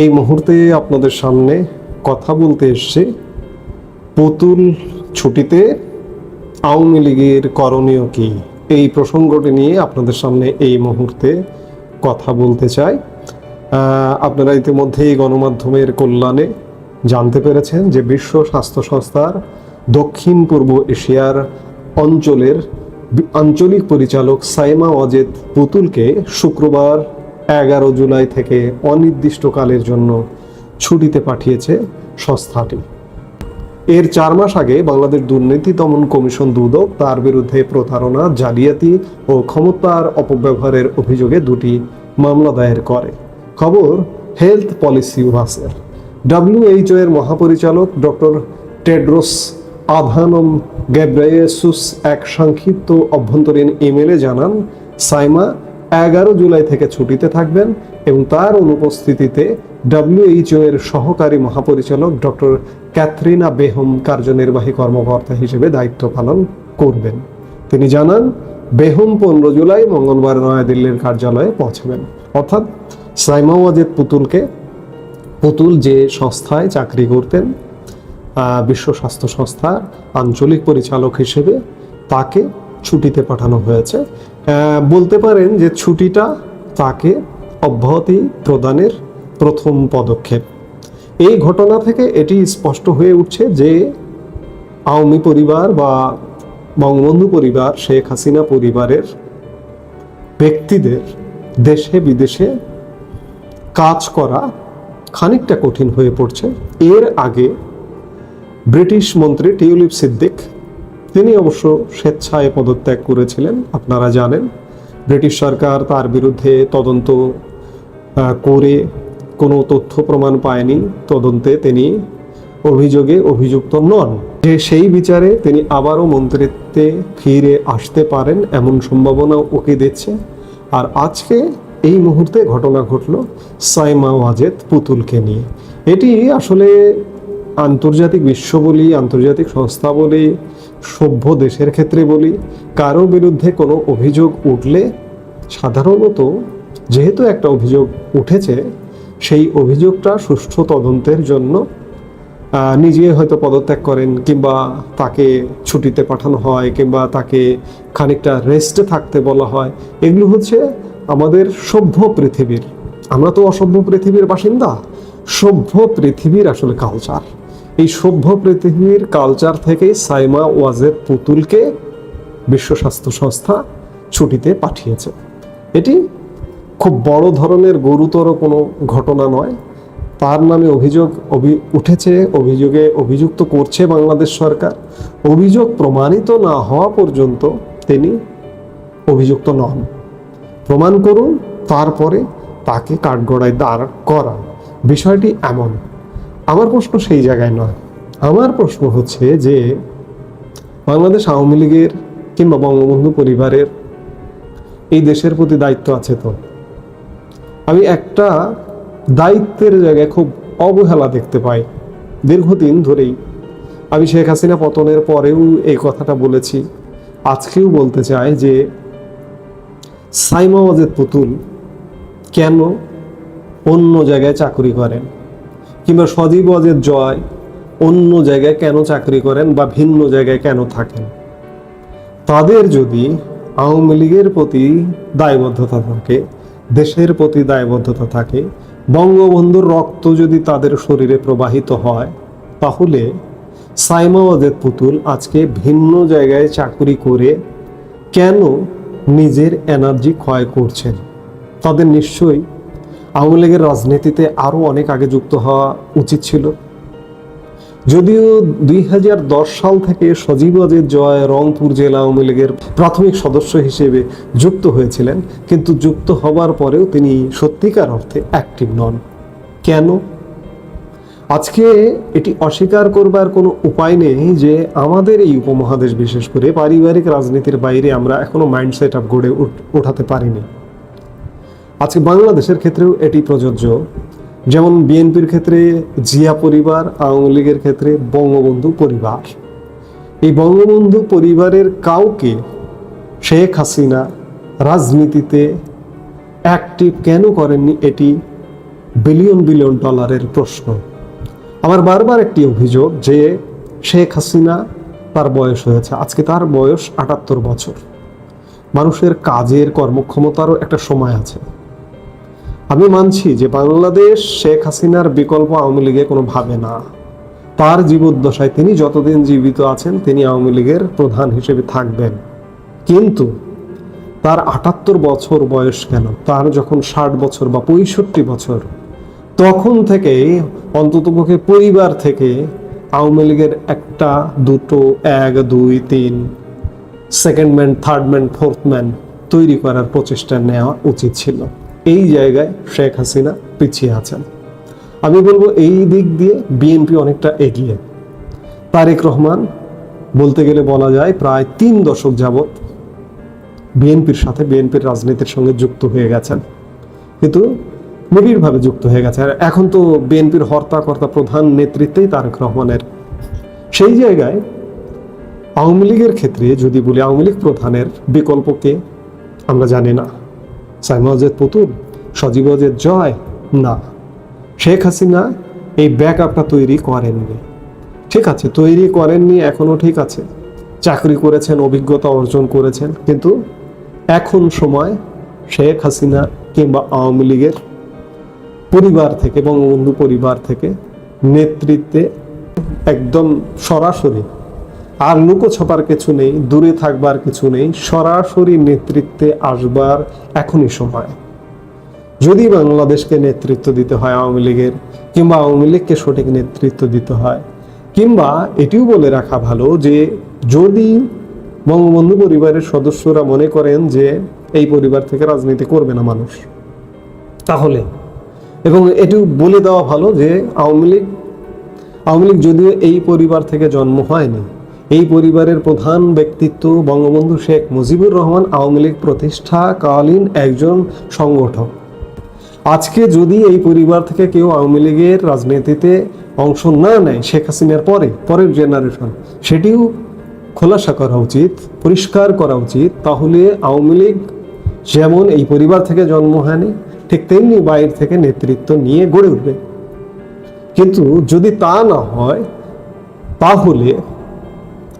এই মুহূর্তে আপনাদের সামনে কথা বলতে এসছে পুতুল ছুটিতে আওয়ামী লীগের করণীয় কি? এই প্রসঙ্গটি নিয়ে আপনাদের সামনে এই মুহূর্তে কথা বলতে চাই। আপনারা ইতিমধ্যেই গণমাধ্যমের কল্যাণে জানতে পেরেছেন যে বিশ্ব স্বাস্থ্য সংস্থার দক্ষিণ পূর্ব এশিয়ার অঞ্চলের আঞ্চলিক পরিচালক সাইমা ওয়াজেদ পুতুলকে শুক্রবার এগারো জুলাই থেকে অনির্দিষ্টকালের জন্য ছুটিতে পাঠিয়েছে সংস্থাটি এর চার মাস আগে বাংলাদেশ দুর্নীতি দমন কমিশন দুদক তার বিরুদ্ধে প্রতারণা, জালিয়াতি ও ক্ষমতার অপব্যবহারের অভিযোগে দুটি মামলা দায়ের করে। খবর, হেলথ পলিসি ওয়াসের। ডাব্লিউএইচও এর মহাপরিচালক ডক্টর টেড্রোস আধানম গ্যাব্রায়েসুস এক সংক্ষিপ্ত অভ্যন্তরীণ ইমেলে জানান, সাইমা এগারো জুলাই থেকে ছুটিতে থাকবেন এবং তার অনুপস্থিতিতে ডাব্লিউএইচও এর সহকারী মহাপরিচালক ডক্টর ক্যাথরিনা বেহম কার্যনির্বাহী কর্মকর্তা হিসেবে দায়িত্ব পালন করবেন। তিনি জানান, বেহম পনেরো জুলাই মঙ্গলবার নয়াদিল্লির কার্যালয়ে পৌঁছবেন। অর্থাৎ সাইমা ওয়াজেদ পুতুলকে, পুতুল যে সংস্থায় চাকরি করতেন বিশ্ব স্বাস্থ্য সংস্থার আঞ্চলিক পরিচালক হিসেবে তাকে ছুটিতে পাঠানো হয়েছে। বলতে পারেন যে ছুটিটা তাকে অব্যাহতি প্রদানের প্রথম পদক্ষেপ। এই ঘটনা থেকে এটি স্পষ্ট হয়ে উঠছে যে আওয়ামী পরিবার বা বঙ্গবন্ধু পরিবার, শেখ হাসিনা পরিবারের ব্যক্তিদের দেশে বিদেশে কাজ করা খানিকটা কঠিন হয়ে পড়ছে। এর আগে ব্রিটিশ মন্ত্রী টিউলিপ সিদ্দিক তিনি অবশ্য স্বেচ্ছায় পদত্যাগ করেছিলেন, আপনারা জানেন। ব্রিটিশ সরকার তার বিরুদ্ধে তদন্ত করে কোনো তথ্য প্রমাণ পায়নি। তদন্তে তিনি অভিযোগে অভিযুক্ত নন। যে সেই বিচারে তিনি আবারও মন্ত্রিত্বে ফিরে আসতে পারেন এমন সম্ভাবনা ওকে দিচ্ছে। আর আজকে এই মুহূর্তে ঘটনা ঘটল সাইমা ওয়াজেদ পুতুলকে নিয়ে। এটি আসলে আন্তর্জাতিক বিশ্ব বলি, আন্তর্জাতিক সংস্থা বলি সভ্য দেশের ক্ষেত্রে বলি, কারও বিরুদ্ধে কোনো অভিযোগ উঠলে সাধারণত যেহেতু একটা অভিযোগ উঠেছে, সেই অভিযোগটা সুষ্ঠু তদন্তের জন্য নিজে হয়তো পদত্যাগ করেন কিংবা তাকে ছুটিতে পাঠানো হয় কিংবা তাকে খানিকটা রেস্টে থাকতে বলা হয়। এগুলো হচ্ছে আমাদের সভ্য পৃথিবীর, আমরা তো অসভ্য পৃথিবীর বাসিন্দা, সভ্য পৃথিবীর আসলে কালচার এই সভ্য পৃথিবীর কালচার থেকে সাইমা ওয়াজের পুতুলকে বিশ্ব স্বাস্থ্য সংস্থা ছুটিতে পাঠিয়েছে। এটি খুব বড় ধরনের গুরুতর কোনো ঘটনা নয়। তার নামে অভিযোগ অভি- উঠেছে, অভিযোগে অভিযুক্ত করছে বাংলাদেশ সরকার। অভিযোগ প্রমাণিত না হওয়া পর্যন্ত তিনি অভিযুক্ত নন। প্রমাণ করুন, তারপরে তাকে কাঠগড়ায় দাঁড় করান। বিষয়টি এমন। আমার প্রশ্ন সেই জায়গায় নয়। আমার প্রশ্ন হচ্ছে যে বাংলাদেশ আওয়ামী লীগের কিংবা বঙ্গবন্ধু পরিবারের এই দেশের প্রতি দায়িত্ব আছে তো। আমি একটা দায়িত্বের জায়গায় খুব অবহেলা দেখতে পাই। দীর্ঘদিন ধরেই আমি শেখ হাসিনা পতনের পরেও এই কথাটা বলেছি। আজকেও বলতে চাই যে সাইমা ওয়াজেদ পুতুল কেন অন্য জায়গায় চাকরি করেন? কিংবা সজীব ওয়াজেদ জয় অন্য জায়গায় কেন চাকরি করেন বা ভিন্ন জায়গায় কেন থাকেন? তাদের যদি আওয়ামী লীগের প্রতি দায়বদ্ধতা থাকে, দেশের প্রতি দায়বদ্ধতা থাকে, বঙ্গবন্ধুর রক্ত যদি তাদের শরীরে প্রবাহিত হয়, তাহলে সাইমা ওয়াজেদ পুতুল আজকে ভিন্ন জায়গায় চাকরি করে কেন নিজের এনার্জি ক্ষয় করছেন? তাদের নিশ্চয়ই আওয়ামী লীগের রাজনীতিতে আরও অনেক আগে যুক্ত হওয়া উচিত ছিল। যদিও দুই হাজার দশ সাল থেকে সজীব জয় রংপুর জেলা আওয়ামী লীগের প্রাথমিক সদস্য হিসেবে যুক্ত হয়েছিলেন, কিন্তু যুক্ত হবার পরেও তিনি সত্যিকার অর্থে অ্যাক্টিভ নন। কেন? আজকে এটি অস্বীকার করবার কোনো উপায় নেই যে আমাদের এই উপমহাদেশ, বিশেষ করে পারিবারিক রাজনীতির বাইরে আমরা এখনও মাইন্ড সেট আপ গড়ে উঠ- ওঠাতে পারিনি। আজকে বাংলাদেশের ক্ষেত্রেও এটি প্রযোজ্য। যেমন বিএনপির ক্ষেত্রে জিয়া পরিবার, আওয়ামী লীগের ক্ষেত্রে বঙ্গবন্ধু পরিবার। এই বঙ্গবন্ধু পরিবারের কাউকে শেখ হাসিনা রাজনীতিতে অ্যাক্টিভ কেন করেননি এটি বিলিয়ন বিলিয়ন ডলারের প্রশ্ন। আমার বারবার একটি অভিযোগ যে শেখ হাসিনা তার বয়স হয়েছে। আজকে তার বয়স আটাত্তর বছর। মানুষের কাজের কর্মক্ষমতারও একটা সময় আছে। আমি মানছি যে বাংলাদেশ শেখ হাসিনার বিকল্প আওয়ামী লীগে কোনো ভাবে না। তার জীবদ্দশায় তিনি যতদিন জীবিত আছেন, তিনি আওয়ামী লীগের প্রধান হিসেবে থাকবেন। কিন্তু তার আটাত্তর বছর বয়স কেন? তার যখন ষাট বছর বা পঁয়ষট্টি বছর, তখন থেকে অন্ততপক্ষে পরিবার থেকে আওয়ামী লীগের একটা, দুটো, এক, দুই, তিন second man third man fourth man তৈরি করার প্রচেষ্টা নেওয়া উচিত ছিল। এই জায়গায় শেখ হাসিনা পিছিয়ে আছেন। আমি বলব এই দিক দিয়ে বিএনপি অনেকটা এগিয়ে। তারেক রহমান বলতে গেলে বলা যায় প্রায় তিন দশক যাবৎ বিএনপির সাথে বিএনপির রাজনীতির সঙ্গে যুক্ত হয়ে গেছেন। কিন্তু নিবিড়ভাবে যুক্ত হয়ে গেছে। আর এখন তো বিএনপির হর্তাকর্তা প্রধান নেতৃত্বেই তারেক রহমানের। সেই জায়গায় আওয়ামী লীগের ক্ষেত্রে যদি বলি, আওয়ামী লীগ প্রধানের বিকল্পকে আমরা জানি না। সাইমা অজেদ পুতুল, সজীব অজেদ জয়? না। শেখ হাসিনা এই ব্যাক আপটা তৈরি করেননি। ঠিক আছে, তৈরি করেননি, এখনও ঠিক আছে। চাকরি করেছেন, অভিজ্ঞতা অর্জন করেছেন, কিন্তু এখন সময় শেখ হাসিনা কিংবা আওয়ামী লীগের পরিবার থেকে, বঙ্গবন্ধু পরিবার থেকে নেতৃত্বে একদম সরাসরি আর লুকোছাপার কিছু নেই, দূরে থাকবার কিছু নেই, সরাসরি নেতৃত্বে আসবার এখনই সময়। যদি বাংলাদেশকে নেতৃত্ব দিতে হয় আওয়ামী লীগের, কিংবা আওয়ামী লীগকে সঠিক নেতৃত্ব দিতে হয়, কিংবা এটিও বলে রাখা ভালো যে যদি বঙ্গবন্ধু পরিবারের সদস্যরা মনে করেন যে এই পরিবার থেকে রাজনীতি করবে না মানুষ, তাহলে? এবং এটিও বলে দেওয়া ভালো যে আওয়ামী লীগ আওয়ামী লীগ যদিও এই পরিবার থেকে জন্ম হয়নি এই পরিবারের প্রধান ব্যক্তিত্ব বঙ্গবন্ধু শেখ মুজিবুর রহমান আওয়ামী লীগ প্রতিষ্ঠাকালীন একজন সংগঠক। আজকে যদি এই পরিবার থেকে কেউ আওয়ামী লীগের রাজনীতিতে অংশ না নেয় শেখ হাসিনার পরে, পরের জেনারেশন সেটিও খোলাসা করা উচিত, পরিষ্কার করা উচিত, তাহলে আওয়ামী লীগ যেমন এই পরিবার থেকে জন্ম হয়নি, ঠিক তেমনি বাইরে থেকে নেতৃত্ব নিয়ে গড়ে উঠবে। কিন্তু যদি তা না হয়, তাহলে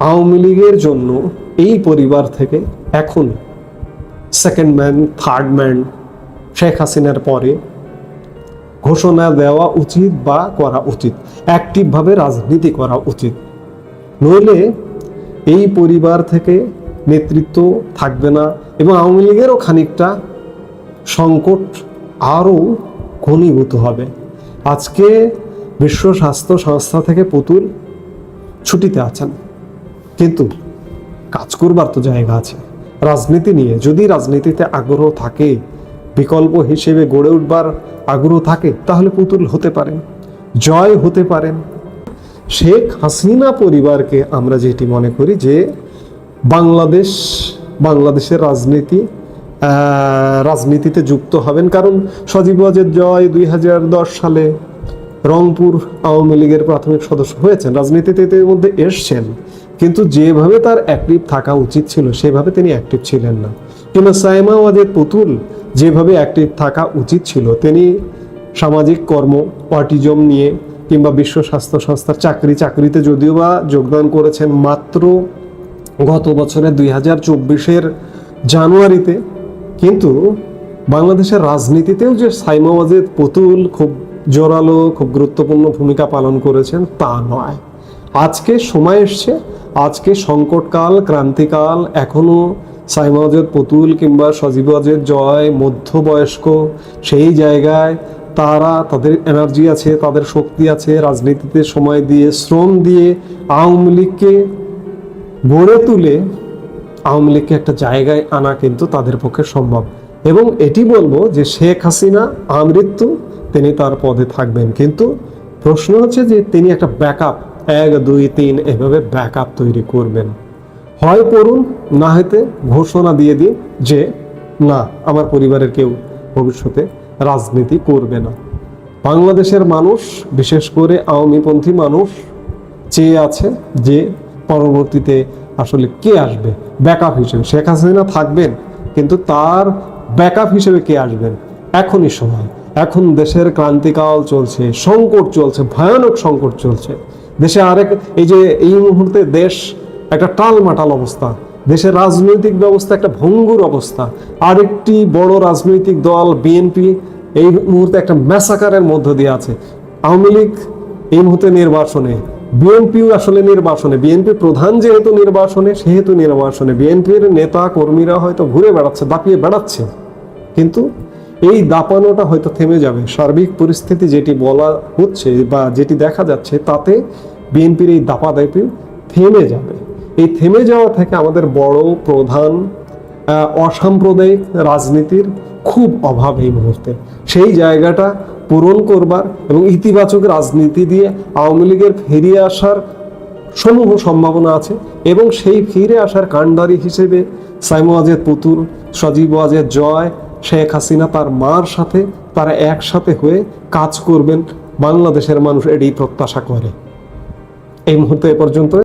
আওয়ামী লীগের জন্য এই পরিবার থেকে এখন second man third man Sheikh হাসিনার পরে ঘোষণা দেওয়া উচিত বা করা উচিত অ্যাক্টিভভাবে রাজনীতি করা উচিত। নইলে এই পরিবার থেকে নেতৃত্ব থাকবে না এবং আওয়ামী লীগেরও খানিকটা সংকট আরও ঘনীভূত হবে। আজকে বিশ্ব স্বাস্থ্য সংস্থা থেকে পুতুল ছুটিতে আছেন। কিন্তু কাজ করবার তো জায়গা আছে। রাজনীতি নিয়ে যদি রাজনীতিতে আগ্রহ থাকে, বিকল্প হিসেবে গড়ে উঠবার আগ্রহ থাকে, তাহলে পুতুল হতে পারেন, জয় হতে পারেন। শেখ হাসিনা পরিবারকে আমরা যেটি মনে করি যে বাংলাদেশ, বাংলাদেশের রাজনীতি রাজনীতিতে যুক্ত হবেন। কারণ সজীব জয় দুই হাজার দশ সালে রংপুর আওয়ামী লীগের প্রাথমিক সদস্য হয়েছেন। রাজনীতিতে মধ্যে এসছেন। কিন্তু যেভাবে তার অ্যাক্টিভ থাকা উচিত ছিল, সেভাবে তিনি অ্যাক্টিভ ছিলেন না। কিংবা সাইমা ওয়াজেদ পুতুল যেভাবে অ্যাক্টিভ থাকা উচিত ছিল, তিনি সামাজিক কর্ম, অটিজম নিয়ে কিংবা বিশ্ব স্বাস্থ্য সংস্থার চাকরি, চাকরিতে যদিও বা যোগদান করেছেন মাত্র গত বছরের দুই হাজার চব্বিশের জানুয়ারিতে, কিন্তু বাংলাদেশের রাজনীতিতেও যে সাইমা ওয়াজেদ পুতুল খুব জোরালো, খুব গুরুত্বপূর্ণ ভূমিকা পালন করেছেন তা নয়। আজকে সময় এসছে সংকটকাল, ক্রান্তিকাল, এখনও সাইমা ওয়াজেদ পুতুল কিংবা সজীব ওয়াজেদ জয়, মধ্যবয়স্ক, সেই জায়গায় তারা তাদের এনার্জি আছে, তাদের শক্তি আছে, রাজনীতিতে সময় দিয়ে, শ্রম দিয়ে আওয়ামী লীগকে গড়ে তুলে আওয়ামী লীগকে একটা জায়গায় আনা কিন্তু তাদের পক্ষে সম্ভব। এবং এটি বলব যে শেখ হাসিনা, আমৃত্যু, তিনি তার পদে থাকবেন। কিন্তু প্রশ্ন হচ্ছে যে তিনি একটা ব্যাকআপ এক, দুই, তিন, এভাবে ব্যাকআপ তৈরি করবেন। হয় করুন না হয়তো ঘোষণা দিয়ে দিন যে, না, আমার পরিবারের কেউ ভবিষ্যতে রাজনীতি করবে না। বাংলাদেশের মানুষ, বিশেষ করে আওয়ামীপন্থী মানুষ, চেয়ে আছে যে, পরবর্তীতে আসলে কে আসবে? ব্যাকআপ হিসেবে। শেখ হাসিনা থাকবেন, কিন্তু তার ব্যাকআপ হিসেবে কে আসবেন? এখনই সময়। এখন দেশের ক্রান্তিকাল চলছে, সংকট চলছে, ভয়ানক সংকট চলছে। দেশে আরেক এই যে এই মুহূর্তে দেশ একটা টালমাটাল অবস্থা। দেশের রাজনৈতিক ব্যবস্থা একটা ভঙ্গুর অবস্থা। আরেকটি বড় রাজনৈতিক দল, বিএনপি, এই মুহূর্তে একটা ম্যাসাকারের মধ্য দিয়ে আছে। আওয়ামী লীগ এই মুহূর্তে নির্বাচনে বিএনপিও আসলে নির্বাচনে বিএনপি প্রধান যেহেতু নির্বাচনে সেহেতু নির্বাচনে বিএনপির নেতা কর্মীরা হয়তো ঘুরে বেড়াচ্ছে, দাপিয়ে বেড়াচ্ছে। কিন্তু এই দাপানোটা হয়তো থেমে যাবে। সার্বিক পরিস্থিতি যেটি বলা হচ্ছে বা যেটি দেখা যাচ্ছে, তাতে বিএনপির এই দাপাদাপি থেমে যাবে। এই থেমে যাওয়া থেকে আমাদের বড় প্রধান অসাম্প্রদায়িক রাজনীতির খুব অভাব এই মুহূর্তে। সেই জায়গাটা পূরণ করবার এবং ইতিবাচক রাজনীতি দিয়ে আওয়ামী লীগের ফিরিয়ে আসার সমূহ সম্ভাবনা আছে এবং সেই ফিরে আসার কাণ্ডারি হিসেবে সাইমো আজেদ পুতুল, সজীব আজেদ জয় শেখ হাসিনা তার মার সাথে, তারা একসাথে হয়ে কাজ করবেন, বাংলাদেশের মানুষ এটি প্রত্যাশা করে। এই মুহূর্তে এ পর্যন্ত